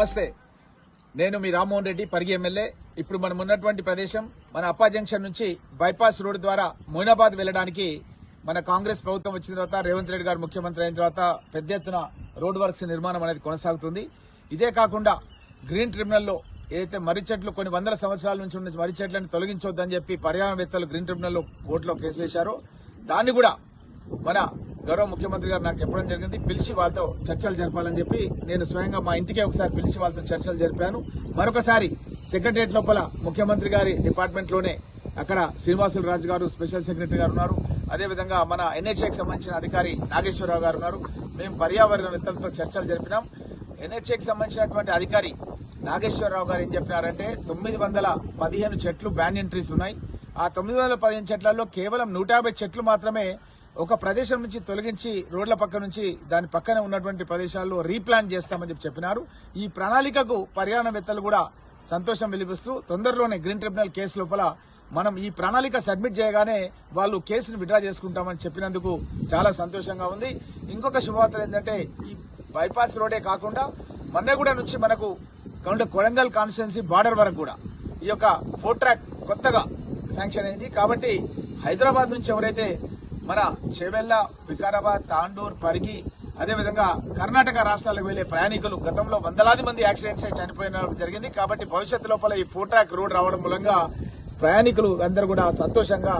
నమస్తే. నేను మీ రామ్మోహన్ రెడ్డి పరిగి ఎమ్మెల్యే. ఇప్పుడు మనం ఉన్నటువంటి ప్రదేశం మన అప్పా జంక్షన్ నుంచి బైపాస్ రోడ్ ద్వారా మొయినాబాద్ వెళ్ళడానికి మన కాంగ్రెస్ ప్రభుత్వం వచ్చిన తర్వాత రేవంత్ రెడ్డి గారు ముఖ్యమంత్రి అయిన తర్వాత పెద్ద ఎత్తున రోడ్ వర్క్స్ నిర్మాణం అనేది కొనసాగుతుంది. ఇదే కాకుండా గ్రీన్ ట్రిబ్యునల్లో ఏదైతే మర్రి చెట్లు కొన్ని వందల సంవత్సరాల నుంచి ఉన్న మర్రి చెట్లను తొలగించొద్దని చెప్పి పర్యావరణవేత్తలు గ్రీన్ ట్రిబ్యునల్లో కోర్టులో కేసు వేశారు. దాన్ని కూడా మన గౌరవ ముఖ్యమంత్రి గారు నాకు చెప్పడం జరిగింది పిలిచి వాళ్ళతో చర్చలు జరపాలని చెప్పి నేను స్వయంగా మా ఇంటికే ఒకసారి పిలిచి వాళ్ళతో చర్చలు జరిపాను. మరొకసారి సెక్రటరియట్ లోపల ముఖ్యమంత్రి గారి డిపార్ట్మెంట్లోనే అక్కడ శ్రీనివాసులు రాజు గారు స్పెషల్ సెక్రటరీ గారు ఉన్నారు. అదేవిధంగా మన ఎన్హెచ్ఏకి సంబంధించిన అధికారి నాగేశ్వరరావు గారు ఉన్నారు. మేము పర్యావరణవేత్తలతో చర్చలు జరిపినాం. ఎన్హెచ్ఏకి సంబంధించినటువంటి అధికారి నాగేశ్వరరావు గారు ఏం చెప్పినారంటే తొమ్మిది వందల పదిహేను చెట్లు బ్యాన్ ఎంట్రీస్ ఉన్నాయి. ఆ తొమ్మిది వందల పదిహేను చెట్లలో కేవలం నూట యాభై చెట్లు మాత్రమే ఒక ప్రదేశం నుంచి తొలగించి రోడ్ల పక్క నుంచి దాని పక్కనే ఉన్నటువంటి ప్రదేశాల్లో రీప్లాన్ చేస్తామని చెప్పి చెప్పినారు. ఈ ప్రణాళికకు పర్యావరణవేత్తలు కూడా సంతోషం వెలిపిస్తూ తొందరలోనే గ్రీన్ ట్రిబ్యునల్ కేసు లోపల మనం ఈ ప్రణాళిక సబ్మిట్ చేయగానే వాళ్ళు కేసును విడ్రా చేసుకుంటామని చెప్పినందుకు చాలా సంతోషంగా ఉంది. ఇంకొక శుభవార్త ఏంటంటే ఈ బైపాస్ రోడే కాకుండా మన్నెగూడ నుంచి మనకు కౌంట కొడంగల్ కాన్స్టిట్యున్సీ బార్డర్ వరకు కూడా ఈ యొక్క ఫోర్ ట్రాక్ కొత్తగా శాంక్షన్ అయింది. కాబట్టి హైదరాబాద్ నుంచి ఎవరైతే మన చేవెళ్ళ వికారాబాద్ తాండూర్ పరిగి అదేవిధంగా కర్ణాటక రాష్ట్రాలకు వెళ్ళే ప్రయాణికులు గతంలో వందలాది మంది యాక్సిడెంట్స్ అయి చనిపోయిన జరిగింది. కాబట్టి భవిష్యత్తు లోపల ఈ ఫోర్ ట్రాక్ రోడ్ రావడం మూలంగా ప్రయాణికులు అందరూ కూడా సంతోషంగా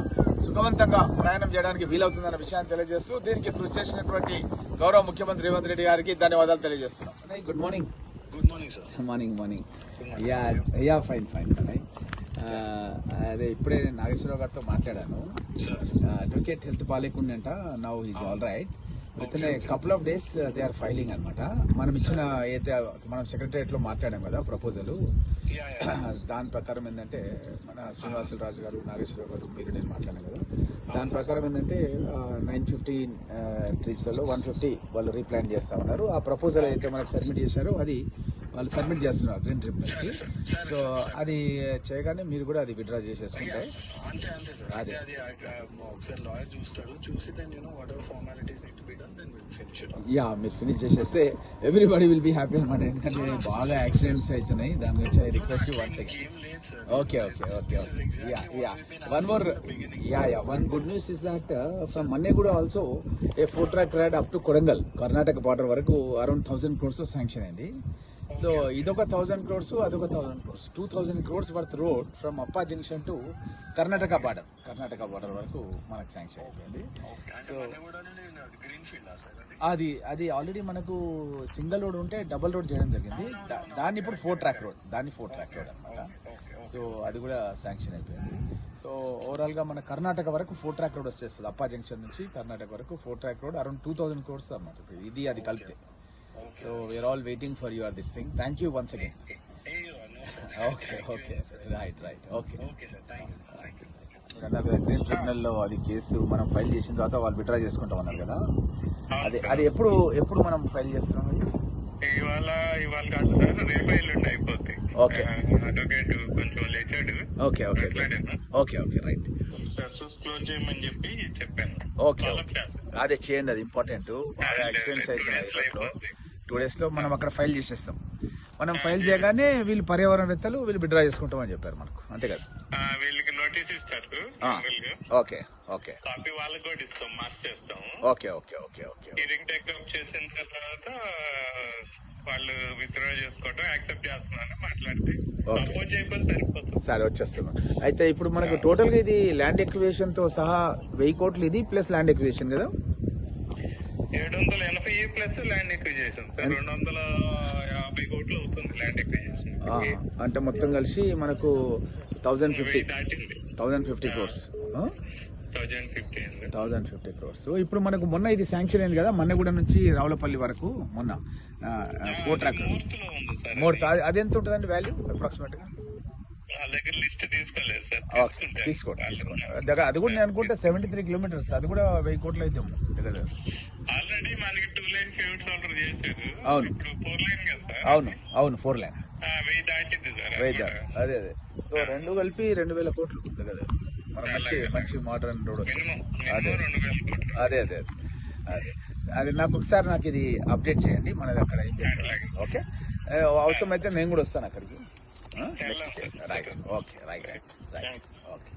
సుఖవంతంగా ప్రయాణం చేయడానికి వీలవుతుందన్న విషయాన్ని తెలియజేస్తూ దీనికి కృషి చేసినటువంటి గౌరవ ముఖ్యమంత్రి రేవంత్ రెడ్డి గారికి ధన్యవాదాలు తెలియజేస్తున్నాం. Good morning good morning sir morning morning ya ya fine fine అదే ఇప్పుడే నేను నాగేశ్వరరావు గారితో మాట్లాడాను. Advocate health బాగాలేకుండంట now is all right with in couple of days they are filing అనమాట మనం ఇచ్చిన ఏదైతే మనం సెక్రటరియట్లో మాట్లాడాం కదా ప్రపోజల్ దాని ప్రకారం ఏంటంటే మన శ్రీనివాసులు రాజు గారు నాగేశ్వరరావు గారు మీరు నేను మాట్లాడాను కదా. దాని ప్రకారం ఏంటంటే నైన్ ఫిఫ్టీ ట్రీస్లలో వన్ ఫిఫ్టీ వాళ్ళు రీప్లాంట్ చేస్తా ఉన్నారు. ఆ ప్రపోజల్ అయితే మనకు సబ్మిట్ చేశారో అది వాళ్ళు సబ్మిట్ చేస్తున్నారు గ్రీన్ ట్రిబ్యునల్కి సో అది చేయగానే మీరు కూడా అది విడ్రా చేసేసుకుంటే అంతే అంతే సార్. అదే. అదే అది ఆ, ఒకసారి లాయర్ చూస్తాడు. చూసి then you know whatever formalities need to be done then will finish it ya మీరు ఫినిష్ చేసేస్తే ఎవ్రీబడి విల్ బీ హ్యాపీ అనమాట ఎందుకంటే బాగా యాక్సిడెంట్స్ అవుతున్నాయి. దాని గురించి I request you one second okay okay okay ya ya one more ya ya one good news is that from Manneguda also a four track ride up to Kodangal Karnataka border వరకు around thousand crores sanction అయింది. So ఇదొక thousand crores అదొక thousand crores two thousand crores worth road from Appa junction to Karnataka border Karnataka border వరకు మనకు sanction అయిపోయింది. Sir అది? అది already మనకు సింగిల్ రోడ్ ఉంటే డబుల్ రోడ్ చేయడం జరిగింది. దాన్ని ఇప్పుడు ఫోర్ ట్రాక్ రోడ్ దాన్ని ఫోర్ ట్రాక్ రోడ్ అనమాట సో అది కూడా శాంక్షన్ అయిపోయింది. సో ఓవరాల్గా మన కర్ణాటక వరకు ఫోర్ ట్రాక్ రోడ్ వచ్చేస్తుంది. అప్పా జంక్షన్ నుంచి కర్ణాటక వరకు four track road around two thousand crores అనమాట ఇది అది కలిపితే. So we are all waiting for your this thing thank you once again A no sir okay okay right right okay green ట్రిబ్యునల్లో అది case మనం file చేసిన తర్వాత వాళ్ళు withdraw చేసుకుంటాం అన్నారు కదా? అది అది ఎప్పుడు ఎప్పుడు మనం ఫైల్ చేస్తున్నాం అది? ఇవాళ ఇవాళ కాదు సార్. రేపు ఎల్లుండి Okay. అడ్వకేట్ కొంచెం లేచాడు okay okay okay okay right సర్సెస్ close చేయమని చెప్పి చెప్పాను. Okay okay. అదే చేయండి అది ఇంపార్టెంట్ యాక్సిడెంట్స్ అయిపోద్ది. టూ డేస్లో మనం అక్కడ ఫైల్ చేసేస్తాం. మనం ఫైల్ చేయగానే వీళ్ళు పర్యావరణవేత్తలు వీళ్ళు విడ్రా చేసుకుంటామని చెప్పారు మనకు. అంతే కదా? ఆ, వీళ్ళకి నోటీస్ ఇస్తారు ఓకే ఓకే కాపీ వాళ్ళకి కూడా ఇస్తాం మార్క్ చేస్తాం. ఓకే ఓకే ఓకే ఓకే చేసిన తర్వాత వాళ్ళు విత్డ్రా చేసుకోవడం యాక్సెప్ట్ చేస్తున్నాను మాట్లాడితే. చేయకపోతే సరిపోతుంది. సరే వచ్చేస్తున్నాం. అయితే ఇప్పుడు మనకు టోటల్గా ఇది ల్యాండ్ ఎక్వివేషన్తో సహా వెయ్యి కోట్లు ఇది ప్లస్ ల్యాండ్ ఎక్వివేషన్ కదా? ఏడు వందల ఎనభై ప్లస్ ల్యాండ్ ఎక్విజేషన్ రెండు వందల యాభై కోట్లు అవుతుంది ల్యాండ్ ఎక్విజేషన్ అంటే మొత్తం కలిసి మనకు thousand fifty thousand fifty crores thousand fifty thousand fifty crores. So ఇప్పుడు మనకు మొన్న ఇది శాంక్షన్ అయింది కదా మన్నగూడ నుంచి రావులపల్లి వరకు మొన్న ఫోర్ ట్రాక్. మోర్ అది ఎంత ఉంటుందండి వాల్యూ అప్రాక్సిమేట్గా తీసుకోండి తీసుకోండి. దగ్గర అది కూడా నేను అనుకుంటే సెవెంటీ త్రీ కిలోమీటర్స్ అది కూడా వెయ్యి కోట్లు అయితే దగ్గర. ఆల్రెడీ మనకి టూ లైన్ పేమెంట్స్ ఆర్డర్ చేశారు. అవును. ఇప్పుడు ఫోర్ లైన్ కదా సార్. అవును అవును ఫోర్ లైన్ ఆ, వెయ్యి దాటింది సార్. అది వెయ్యి. అదే అదే. సో రెండు కలిపి రెండు వేల కోట్లు మన మంచి మంచి మోడర్న్ రోడ్ అదే అదే అదే అదే. అది. అది నాకు ఒకసారి నాకు ఇది అప్డేట్ చేయండి. మనది అక్కడ ఓకే? ఏ, అవసరమైతే నేను కూడా వస్తాను అక్కడికి. Next right okay right right okay